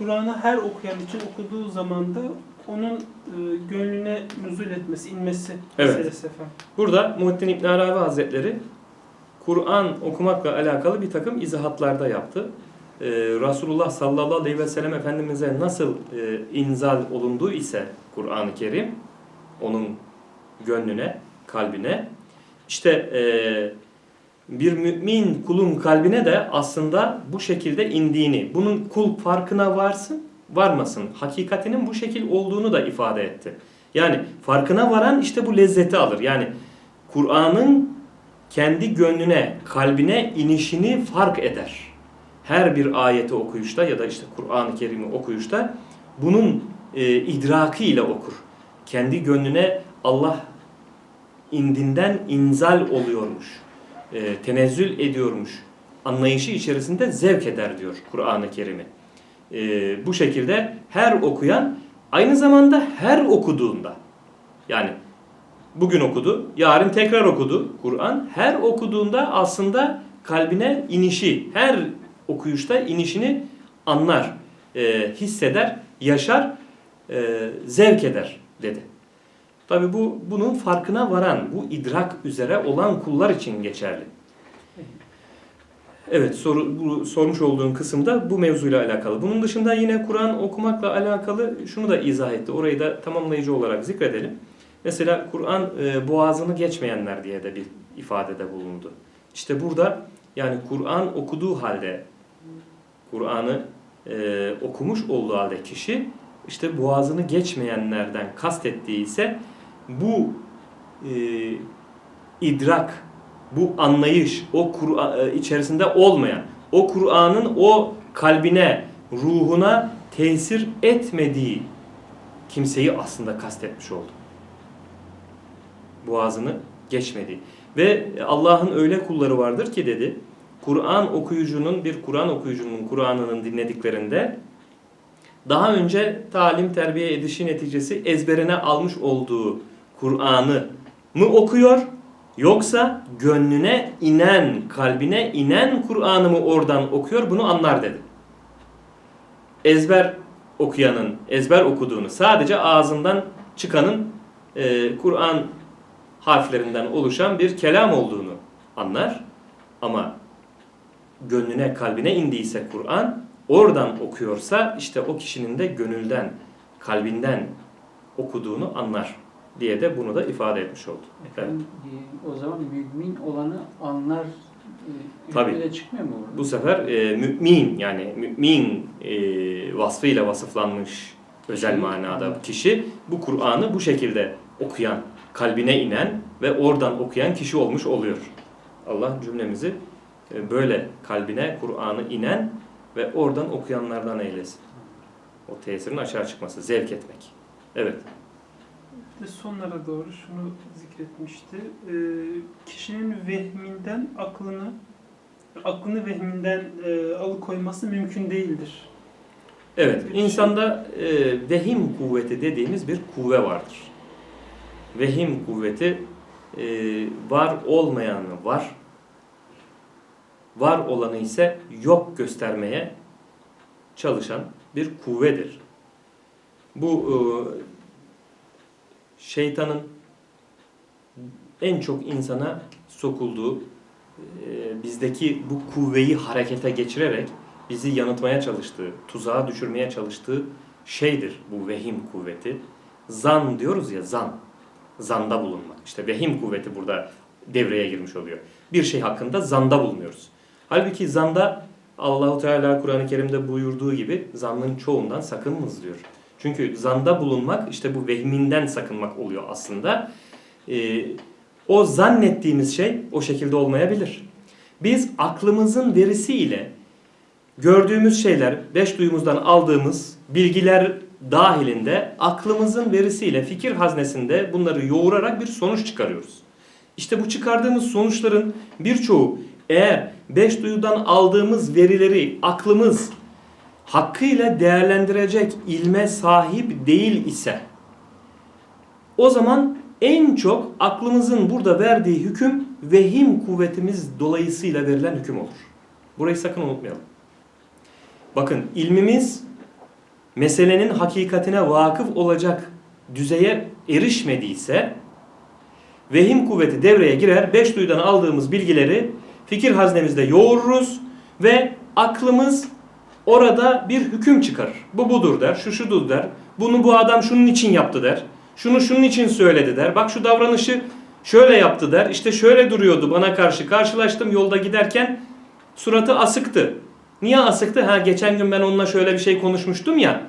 Kur'an'ı her okuyan için okuduğu zaman da onun e, gönlüne nüzul etmesi, inmesi Evet. meselesi efendim. Burada Muhittin İbn Arabi Hazretleri Kur'an okumakla alakalı bir takım izahatlarda yaptı. Ee, Resulullah sallallahu aleyhi ve sellem Efendimiz'e nasıl e, inzal olunduğu ise Kur'an-ı Kerim onun gönlüne, kalbine işte e, bir mümin kulun kalbine de aslında bu şekilde indiğini, bunun kul farkına varsın, varmasın, hakikatinin bu şekil olduğunu da ifade etti. Yani farkına varan işte bu lezzeti alır. Yani Kur'an'ın kendi gönlüne, kalbine inişini fark eder. Her bir ayeti okuyuşta ya da işte Kur'an-ı Kerim'i okuyuşta bunun e, idraki ile okur. Kendi gönlüne Allah indinden inzal oluyormuş. E, tenezzül ediyormuş. Anlayışı içerisinde zevk eder diyor Kur'an-ı Kerim'i. E, bu şekilde her okuyan aynı zamanda her okuduğunda yani bugün okudu, yarın tekrar okudu Kur'an. Her okuduğunda aslında kalbine inişi, her okuyuşta inişini anlar, e, hisseder, yaşar, e, zevk eder dedi. Tabi bu bunun farkına varan, bu idrak üzere olan kullar için geçerli. Evet, soru, bu, sormuş olduğun kısımda bu mevzuyla alakalı. Bunun dışında yine Kur'an okumakla alakalı şunu da izah etti. Orayı da tamamlayıcı olarak zikredelim. Mesela Kur'an e, boğazını geçmeyenler diye de bir ifadede bulundu. İşte burada yani Kur'an okuduğu halde, Kur'an'ı e, okumuş olduğu halde kişi işte boğazını geçmeyenlerden kastettiği ise bu e, idrak, bu anlayış, o Kur'an e, içerisinde olmayan, o Kur'an'ın o kalbine, ruhuna tesir etmediği kimseyi aslında kastetmiş oldu. Boğazını geçmediği. Ve Allah'ın öyle kulları vardır ki dedi, Kur'an okuyucunun, bir Kur'an okuyucunun Kur'an'ının dinlediklerinde daha önce talim terbiye edişi neticesi ezberine almış olduğu Kur'an'ı mı okuyor yoksa gönlüne inen, kalbine inen Kur'an'ı mı oradan okuyor bunu anlar dedi. Ezber okuyanın, ezber okuduğunu sadece ağzından çıkanın e, Kur'an harflerinden oluşan bir kelam olduğunu anlar. Ama gönlüne, kalbine indiyse Kur'an, oradan okuyorsa işte o kişinin de gönülden, kalbinden okuduğunu anlar diye de bunu da ifade etmiş oldu. Evet. Efendim, e, o zaman mümin olanı anlar e, Tabii. çıkmıyor mu? Bu sefer e, mümin yani mümin e, vasfıyla vasıflanmış özel manada kişi bu Kur'an'ı bu şekilde okuyan, kalbine inen ve oradan okuyan kişi olmuş oluyor. Allah cümlemizi e, böyle kalbine Kur'an'ı inen ve oradan okuyanlardan eylesin. O tesirin açığa çıkması, zevk etmek. Evet. Ve sonlara doğru şunu zikretmişti. Ee, kişinin vehminden aklını, aklını vehminden e, alıkoyması mümkün değildir. Evet, insanda e, vehim kuvveti dediğimiz bir kuvve vardır. Vehim kuvveti e, var olmayanı var, var olanı ise yok göstermeye çalışan bir kuvvedir. Bu e, şeytanın en çok insana sokulduğu, e, bizdeki bu kuvveyi harekete geçirerek bizi yanıltmaya çalıştığı, tuzağa düşürmeye çalıştığı şeydir bu vehim kuvveti. Zan diyoruz ya zan. Zanda bulunmak. İşte vehim kuvveti burada devreye girmiş oluyor. Bir şey hakkında zanda bulunuyoruz. Halbuki zanda Allahu Teala Kur'an-ı Kerim'de buyurduğu gibi zannın çoğundan sakınınız diyor. Çünkü zanda bulunmak işte bu vehminden sakınmak oluyor aslında. Ee, o zannettiğimiz şey o şekilde olmayabilir. Biz aklımızın verisiyle gördüğümüz şeyler, beş duyumuzdan aldığımız bilgiler dahilinde aklımızın verisiyle fikir haznesinde bunları yoğurarak bir sonuç çıkarıyoruz. İşte bu çıkardığımız sonuçların birçoğu eğer beş duyudan aldığımız verileri aklımız hakkıyla değerlendirecek ilme sahip değil ise o zaman en çok aklımızın burada verdiği hüküm vehim kuvvetimiz dolayısıyla verilen hüküm olur. Burayı sakın unutmayalım. Bakın ilmimiz meselenin hakikatine vakıf olacak düzeye erişmediyse vehim kuvveti devreye girer. Beş duyudan aldığımız bilgileri fikir haznemizde yoğururuz ve aklımız orada bir hüküm çıkarır. Bu budur der, şu şudur der. Bunu bu adam şunun için yaptı der. Şunu şunun için söyledi der. Bak şu davranışı şöyle yaptı der. İşte şöyle duruyordu bana karşı. Karşılaştım yolda giderken suratı asıktı. Niye asıktı? Ha geçen gün ben onunla şöyle bir şey konuşmuştum ya.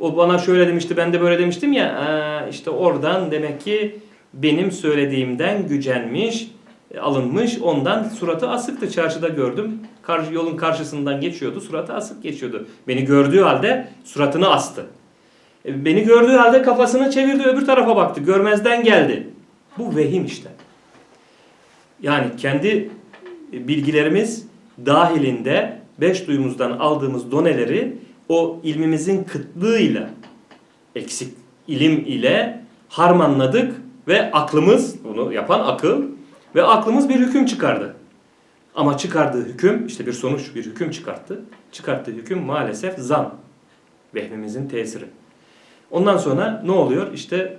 O bana şöyle demişti, ben de böyle demiştim ya. Aa, işte oradan demek ki benim söylediğimden gücenmiş, e, alınmış. Ondan suratı asıktı. Çarşıda gördüm. Karşı, yolun karşısından geçiyordu. Suratı asık geçiyordu. Beni gördüğü halde suratını astı. E, Beni gördüğü halde kafasını çevirdi öbür tarafa baktı. Görmezden geldi. Bu vehim işte. Yani kendi bilgilerimiz dahilinde beş duyumuzdan aldığımız doneleri o ilmimizin kıtlığıyla eksik ilim ile harmanladık ve aklımız bunu yapan akıl ve aklımız bir hüküm çıkardı. Ama çıkardığı hüküm işte bir sonuç bir hüküm çıkarttı. Çıkarttığı hüküm maalesef zan. Vehmimizin tesiri. Ondan sonra ne oluyor? İşte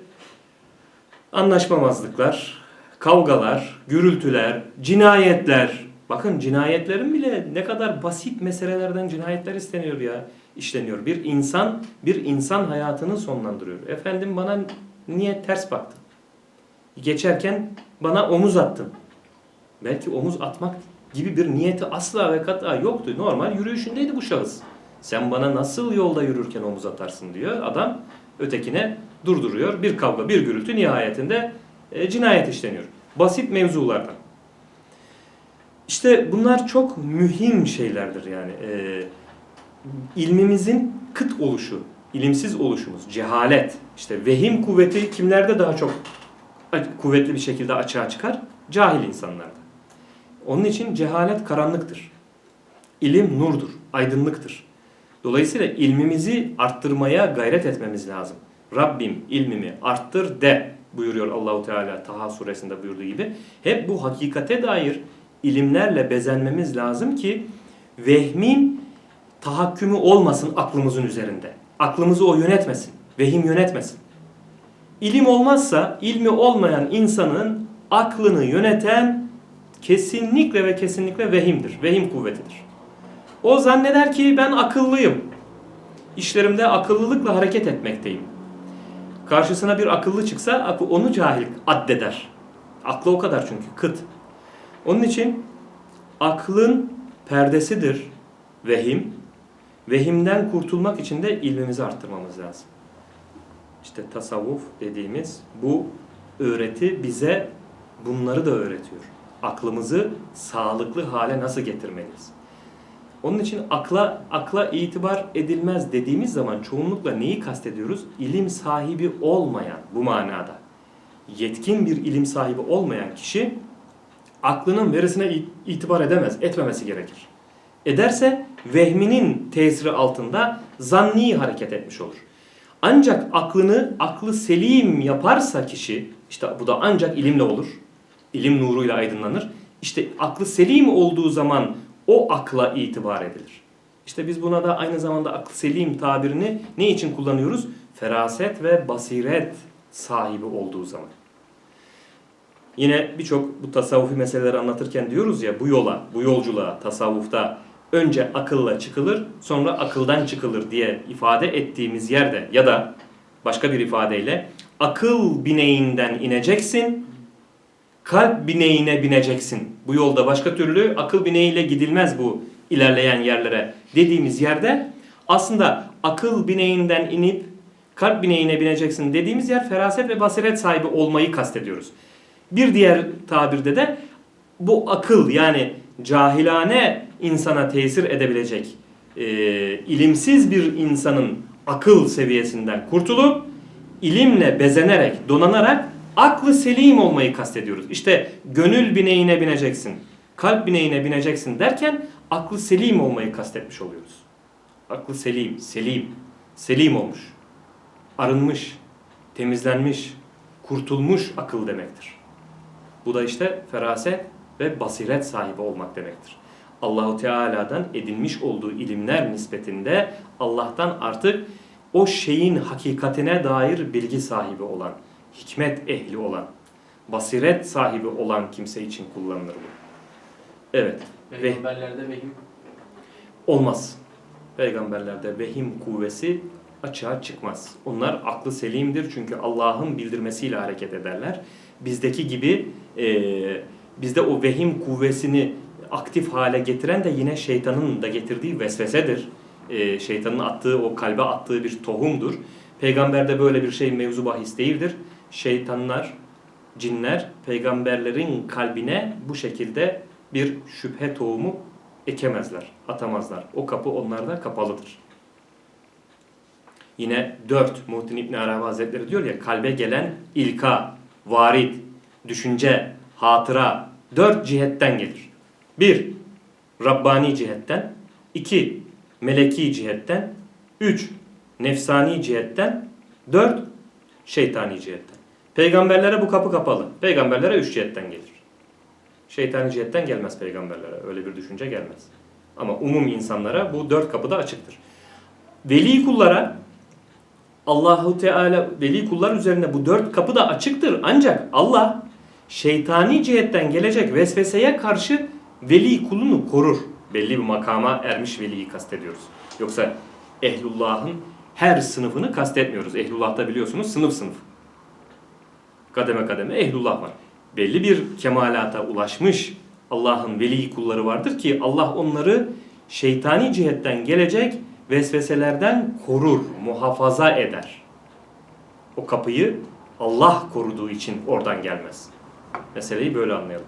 anlaşmamazlıklar, kavgalar, gürültüler, cinayetler. Bakın cinayetlerin bile ne kadar basit meselelerden cinayetler isteniyor ya, işleniyor. Bir insan bir insan hayatını sonlandırıyor. Efendim bana niye ters baktın? Geçerken bana omuz attın. Belki omuz atmak gibi bir niyeti asla ve kata yoktu. Normal yürüyüşündeydi bu şahıs. Sen bana nasıl yolda yürürken omuz atarsın diyor. Adam ötekine durduruyor. Bir kavga, bir gürültü nihayetinde e, cinayet işleniyor. Basit mevzulardan. İşte bunlar çok mühim şeylerdir yani. E, ilmimizin kıt oluşu, ilimsiz oluşumuz, cehalet, işte vehim kuvveti kimlerde daha çok kuvvetli bir şekilde açığa çıkar? Cahil insanlarda. Onun için cehalet karanlıktır. İlim nurdur, aydınlıktır. Dolayısıyla ilmimizi arttırmaya gayret etmemiz lazım. Rabbim ilmimi arttır de buyuruyor Allahu Teala Taha suresinde buyurduğu gibi. Hep bu hakikate dair ilimlerle bezenmemiz lazım ki vehmin tahakkümü olmasın aklımızın üzerinde. Aklımızı o yönetmesin. Vehim yönetmesin. İlim olmazsa ilmi olmayan insanın aklını yöneten kesinlikle ve kesinlikle vehimdir. Vehim kuvvetidir. O zanneder ki ben akıllıyım. İşlerimde akıllılıkla hareket etmekteyim. Karşısına bir akıllı çıksa onu cahil addeder. Aklı o kadar çünkü kıt. Onun için aklın perdesidir vehim. Vehimden kurtulmak için de ilmimizi arttırmamız lazım. İşte tasavvuf dediğimiz bu öğreti bize bunları da öğretiyor. Aklımızı sağlıklı hale nasıl getirmeliyiz? Onun için akla akla itibar edilmez dediğimiz zaman çoğunlukla neyi kastediyoruz? İlim sahibi olmayan bu manada. Yetkin bir ilim sahibi olmayan kişi aklının verisine itibar edemez, etmemesi gerekir. Ederse vehminin tesiri altında zanni hareket etmiş olur. Ancak aklını aklı selim yaparsa kişi, işte bu da ancak ilimle olur. İlim nuruyla aydınlanır. İşte aklı selim olduğu zaman o akla itibar edilir. İşte biz buna da aynı zamanda aklı selim tabirini ne için kullanıyoruz? Feraset ve basiret sahibi olduğu zaman. Yine birçok bu tasavvufi meseleleri anlatırken diyoruz ya bu yola, bu yolculuğa tasavvufta önce akılla çıkılır, sonra akıldan çıkılır diye ifade ettiğimiz yerde ya da başka bir ifadeyle akıl bineğinden ineceksin, kalp bineğine bineceksin. Bu yolda başka türlü akıl bineğiyle gidilmez bu ilerleyen yerlere dediğimiz yerde aslında akıl bineğinden inip kalp bineğine bineceksin dediğimiz yer feraset ve basiret sahibi olmayı kastediyoruz. Bir diğer tabirde de bu akıl yani cahilane insana tesir edebilecek e, ilimsiz bir insanın akıl seviyesinden kurtulup ilimle bezenerek, donanarak aklı selim olmayı kastediyoruz. İşte gönül bineğine bineceksin, kalp bineğine bineceksin derken aklı selim olmayı kastetmiş oluyoruz. Aklı selim, selim, selim olmuş, arınmış, temizlenmiş, kurtulmuş akıl demektir. Bu da işte feraset ve basiret sahibi olmak demektir. Allahu Teala'dan edinmiş olduğu ilimler nispetinde Allah'tan artık o şeyin hakikatine dair bilgi sahibi olan, hikmet ehli olan, basiret sahibi olan kimse için kullanılır bu. Evet, Peygamberlerde vehim olmaz. Peygamberlerde vehim kuvvesi açığa çıkmaz. Onlar aklı selimdir çünkü Allah'ın bildirmesiyle hareket ederler. Bizdeki gibi e, bizde o vehim kuvvesini aktif hale getiren de yine şeytanın da getirdiği vesvesedir. E, şeytanın attığı o kalbe attığı bir tohumdur. Peygamberde böyle bir şey mevzu bahis değildir. Şeytanlar, cinler peygamberlerin kalbine bu şekilde bir şüphe tohumu ekemezler, atamazlar. O kapı onlarda kapalıdır. Yine 4 Muhittin İbn Arabi Hazretleri diyor ya kalbe gelen ilka, varid, düşünce, hatıra dört cihetten gelir. 1. Rabbani cihetten 2. Meleki cihetten 3. Nefsani cihetten 4. Şeytani cihetten. Peygamberlere bu kapı kapalı. Peygamberlere üç cihetten gelir. Şeytani cihetten gelmez peygamberlere. Öyle bir düşünce gelmez. Ama umum insanlara bu dört kapı da açıktır. Veli kullara Allahu Teala veli kullar üzerine bu dört kapı da açıktır. Ancak Allah şeytani cihetten gelecek vesveseye karşı veli kulunu korur. Belli bir makama ermiş veliyi kastediyoruz. Yoksa ehlullahın her sınıfını kastetmiyoruz. Ehlullah'ta biliyorsunuz sınıf sınıf. Kademe kademe ehlullah var. Belli bir kemalata ulaşmış Allah'ın veli kulları vardır ki Allah onları şeytani cihetten gelecek vesveselerden korur, muhafaza eder. O kapıyı Allah koruduğu için oradan gelmez. Meseleyi böyle anlayalım.